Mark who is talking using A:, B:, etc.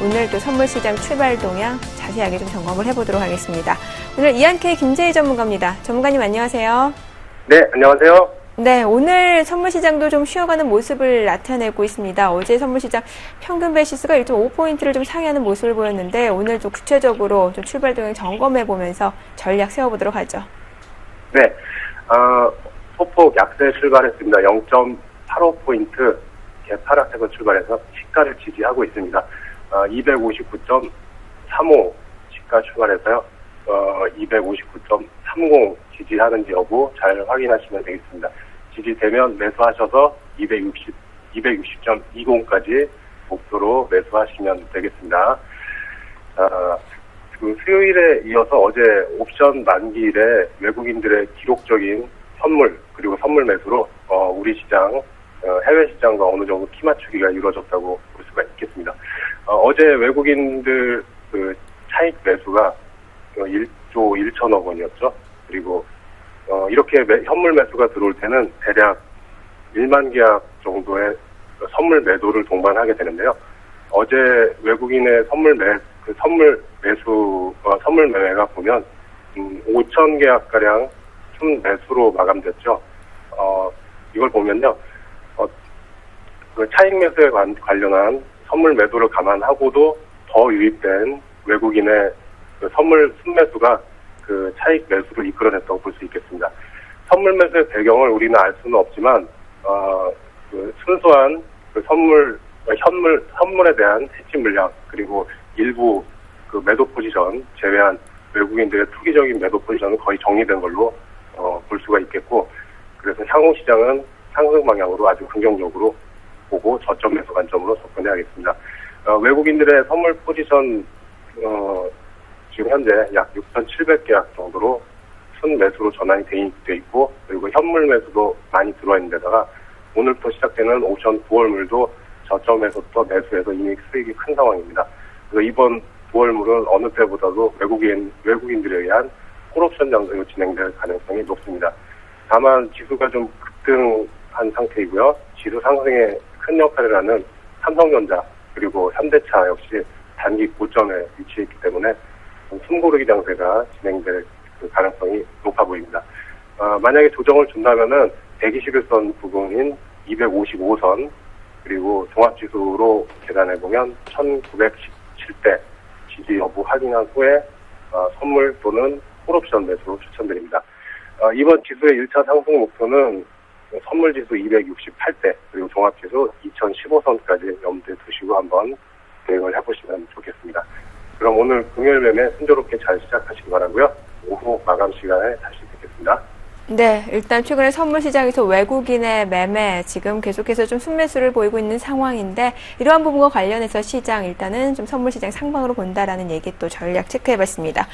A: 오늘 또 선물시장 출발 동향 자세하게 좀 점검을 해보도록 하겠습니다. 오늘 이한케이 김재희 전문가입니다. 전문가님 안녕하세요.
B: 네, 안녕하세요.
A: 네, 오늘 선물시장도 좀 쉬어가는 모습을 나타내고 있습니다. 어제 선물시장 평균 베시스가 1.5포인트를 좀 상회하는 모습을 보였는데 오늘 좀 구체적으로 좀 출발 동향 점검해 보면서 전략 세워보도록 하죠.
B: 네, 어, 소폭 약세 출발했습니다. 0.85포인트 개파락세고 출발해서 시가를 지지하고 있습니다. 어, 259.35 시가 출발해서요. 어, 259.30 지지하는지 여부 잘 확인하시면 되겠습니다. 지지되면 매수하셔서 260, 260.20까지 목표로 매수하시면 되겠습니다. 아, 그 수요일에 이어서 어제 옵션 만기일에 외국인들의 기록적인 선물 그리고 선물 매수로 어, 우리 시장 어, 해외 시장과 어느 정도 키 맞추기가 이루어졌다고 볼 수가 있겠습니다. 어, 제 외국인들 그 차익 매수가 어, 1조 1천억 원이었죠. 그리고 어, 이렇게 매- 현물 매수가 들어올 때는 대략 1만 계약 정도의 선물 매도를 동반하게 되는데요. 어제 외국인의 선물 매, 그 선물 매수와 선물 매매가 보면, 음, 5천 계약 가량 순 매수로 마감됐죠. 어, 이걸 보면요. 어, 그 차익 매수에 관, 관련한 선물 매도를 감안하고도 더 유입된 외국인의 그 선물 순매수가 그 차익 매수를 이끌어냈다고 볼 수 있겠습니다. 선물 매수의 배경을 우리는 알 수는 없지만, 어, 그 순수한 그 선물, 어, 현물, 선물에 대한 해치 물량, 그리고 일부 그 매도 포지션 제외한 외국인들의 투기적인 매도 포지션은 거의 정리된 걸로, 어, 볼 수가 있겠고, 그래서 향후 시장은 상승 방향으로 아주 긍정적으로 보고 저점 매수 관점으로 접근해야겠습니다. 어, 외국인들의 선물 포지션, 어, 지금 현재 약 6,700계약 정도로 순 매수로 전환이 돼, 돼 있고 그리고 현물 매수도 많이 들어와 있는 데다가 오늘부터 시작되는 오션 9월물도 저점에서부터 매수해서 이미 수익이 큰 상황입니다. 그래서 이번 9월물은 어느 때보다도 외국인, 외국인들에 의한 콜옵션 장세로 진행될 가능성이 높습니다. 다만 지수가 좀 급등한 상태이고요. 지수 상승에 큰 역할을 하는 삼성전자 그리고 현대차 역시 단기 고점에 위치해 있기 때문에 좀 숨고르기 장세가 진행될 그 가능성이 높아 보입니다. 어, 만약에 조정을 준다면은 121선 부근인 255선 그리고 종합지수로 계산해 보면 1917대 지지 여부 확인한 후에 어, 선물 또는 콜옵션 매수 추천드립니다. 어, 이번 지수의 1차 상승 목표는 선물 지수 268대 그리고 종합 지수 2015선까지 염두에 두시고 한번 대응을 해보시면 좋겠습니다. 그럼 오늘 금요일 매매 순조롭게 잘 시작하시기 바라고요. 오후 마감 시간에 다시 뵙겠습니다.
A: 네, 일단 최근에 선물 시장에서 외국인의 매매 지금 계속해서 좀 순매수를 보이고 있는 상황인데 이러한 부분과 관련해서 시장 일단은 좀 선물 시장 상방으로 본다라는 얘기 또 전략 체크해봤습니다.